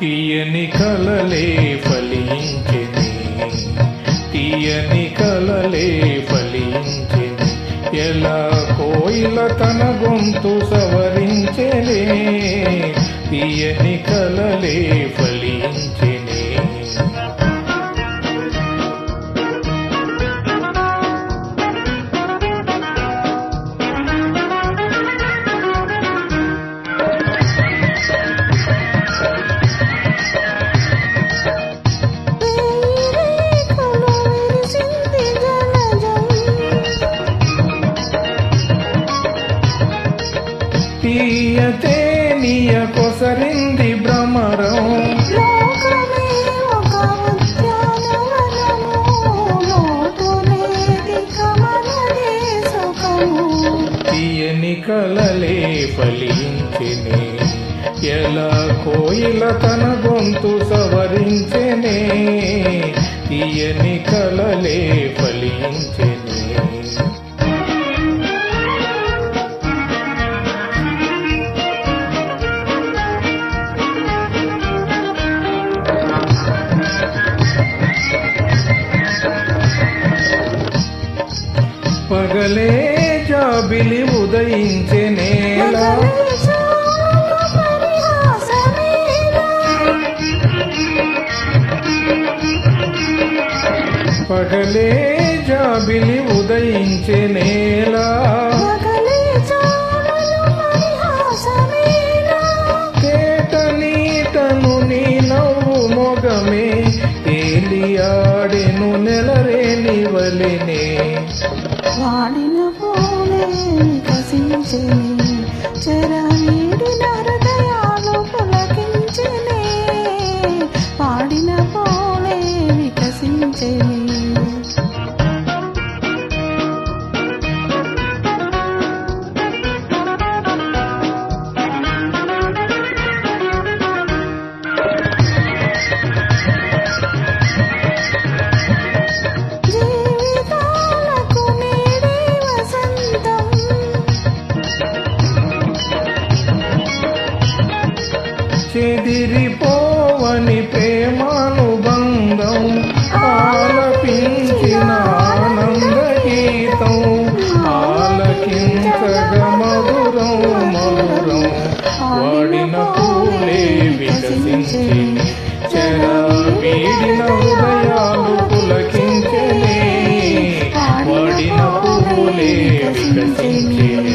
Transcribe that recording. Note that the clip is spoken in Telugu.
తీయని కలలే ఫలించెని. తీయని కలలే ఫలించెని. ఎలా కోయిల తన గొంతు సవరించెనే తీయని కలలే తీయతే నీయ కొసరింది భ్రమరం. తీయని కలలే ఫలించినే. ఎలా కోయిల తన గొంతు సవరించెనే. తీయని కలలే ఫలించే పగలే జాబిలి ఉదయించెనేలా పగలే జాబిలి ఉదయించెనేలా తేట నీటను నీ నవ్వు మొగమే. ఏలియాడెను నెలరేని వలెనే പാടിന പോലെ വികസിച്ചനെ പാടിന പോലെ വികസിച്ചേ me,